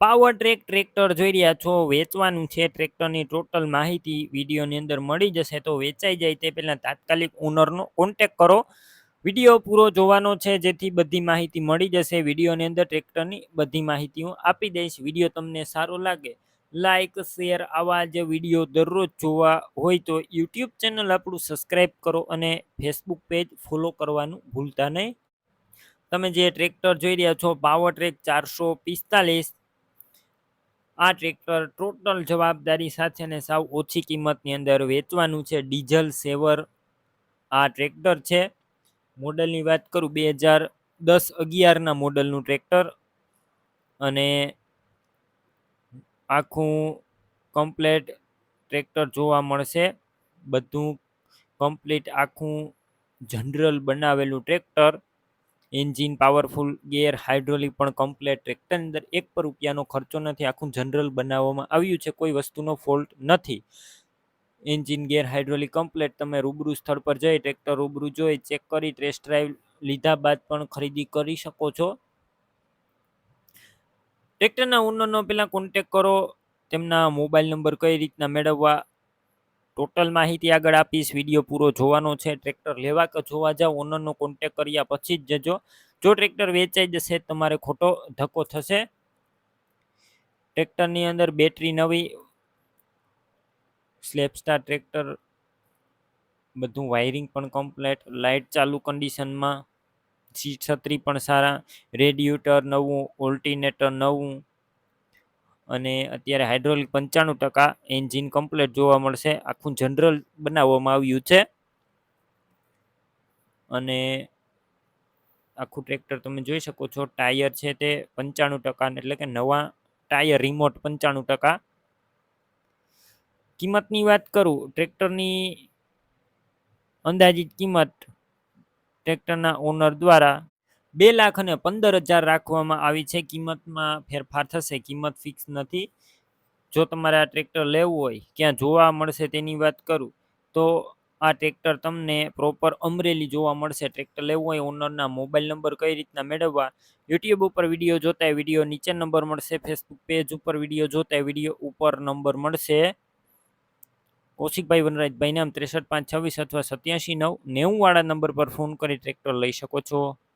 Power track tractor જોઈ રહ્યા છો. વેચવાનું છે ટ્રેક્ટરની ટોટલ માહિતી વિડીયોની અંદર મળી જશે તો વેચાઈ જાય તે પહેલાં તાત્કાલિક ઓનરનો કોન્ટેક કરો. વીડિયો પૂરો જોવાનો છે જેથી બધી માહિતી મળી જશે. વિડીયોની અંદર ટ્રેક્ટરની બધી માહિતી હું આપી દઈશ. વીડિયો તમને સારો લાગે લાઇક શેર આવા જે વીડિયો દરરોજ જોવા હોય તો યુટ્યુબ ચેનલ આપણું સબસ્ક્રાઈબ કરો અને ફેસબુક પેજ ફોલો કરવાનું ભૂલતા નહીં. તમે જે ટ્રેક્ટર જોઈ રહ્યા છો, પાવર ટ્રેક ચારસો પિસ્તાલીસ આ ટ્રેક્ટર ટોટલ જવાબદારી સાથે અને સાવ ઓછી કિંમતની અંદર વેચવાનું છે. ડીઝલ સેવર આ ટ્રેક્ટર છે. મોડલની વાત કરું બે હજાર દસ અગિયારના મોડલનું ટ્રેક્ટર અને આખું કમ્પ્લેટ ટ્રેક્ટર જોવા મળશે. બધું કમ્પ્લીટ આખું જનરલ બનાવેલું tractor engine, powerful, gear, hydraulic પણ કમ્પ્લેટ. ટ્રેક્ટર અંદર એક પર રૂપિયાનો ખર્ચો નથી. આખું જનરલ બનાવવામાં આવ્યું છે. કોઈ વસ્તુનો ફોલ્ટ નથી. Engine, gear, hydraulic complete. તમે રૂબરૂ સ્થળ પર જઈ ટ્રેક્ટર રૂબરૂ જોઈ, ચેક કરી, ટેસ્ટ ડ્રાઈવ લીધા બાદ પણ ખરીદી કરી શકો છો. ટ્રેક્ટરના ઓનરનો પહેલાં કોન્ટેક કરો. તેમના મોબાઈલ નંબર કઈ રીતના મેળવવા ટોટલ માહિતી આગળ આપીશ, વીડિયો પૂરો જોવાનો છે, ટ્રેક્ટર લેવા કે જોવા જાવ, ઓનરનો કોન્ટેક કર્યા પછી જ જજો. જો ટ્રેક્ટર વેચાઈ જશે, તમારે ખોટો ધક્કો થશે. ટ્રેક્ટરની અંદર બેટરી નવી સ્લેપસ્ટાર ટ્રેક્ટર, બધું વાયરિંગ પણ કમ્પ્લેટ લાઇટ ચાલુ કન્ડિશનમાં સીટ છત્રી પણ સારા રેડિયુટર નવું ઓલ્ટિનેટર નવું અને અત્યારે હાઇડ્રોલિક પંચાણું ટકા એન્જિન કમ્પ્લેટ જોવા મળશે. આખું જનરલ બનાવવામાં આવ્યું છે. અને આખું ટ્રેક્ટર તમે જોઈ શકો છો ટાયર છે તે પંચાણું ટકા એટલે કે નવા ટાયર રિમોટ પંચાણું ટકા. કિંમતની વાત કરું ટ્રેક્ટરની અંદાજિત કિંમત ટ્રેક્ટરના ઓનર દ્વારા બે લાખ અને પંદર હજાર રાખવામાં આવી છે. કિંમતમાં ફેરફાર થશે, કિંમત ફિક્સ નથી. જો તમારે આ ટ્રેક્ટર લેવું હોય, ક્યાં જોવા મળશે તેની વાત કરું, તો આ ટ્રેક્ટર તમને પ્રોપર અમરેલી જોવા મળશે. ટ્રેક્ટર લેવું હોય ઓનરના મોબાઈલ નંબર કઈ રીતના મેળવવા યુટ્યુબ ઉપર વીડિયો જોતા વીડિયો નીચે નંબર મળશે. ફેસબુક પેજ ઉપર વીડિયો જોતા વીડિયો ઉપર નંબર મળશે. કૌશિકભાઈ વનરાજભાઈ નામ ત્રેસઠ પાંચ છવ્વીસ અથવા સત્યાસી નવ નેવું વાળા નંબર પર ફોન કરી ટ્રેક્ટર લઈ શકો છો.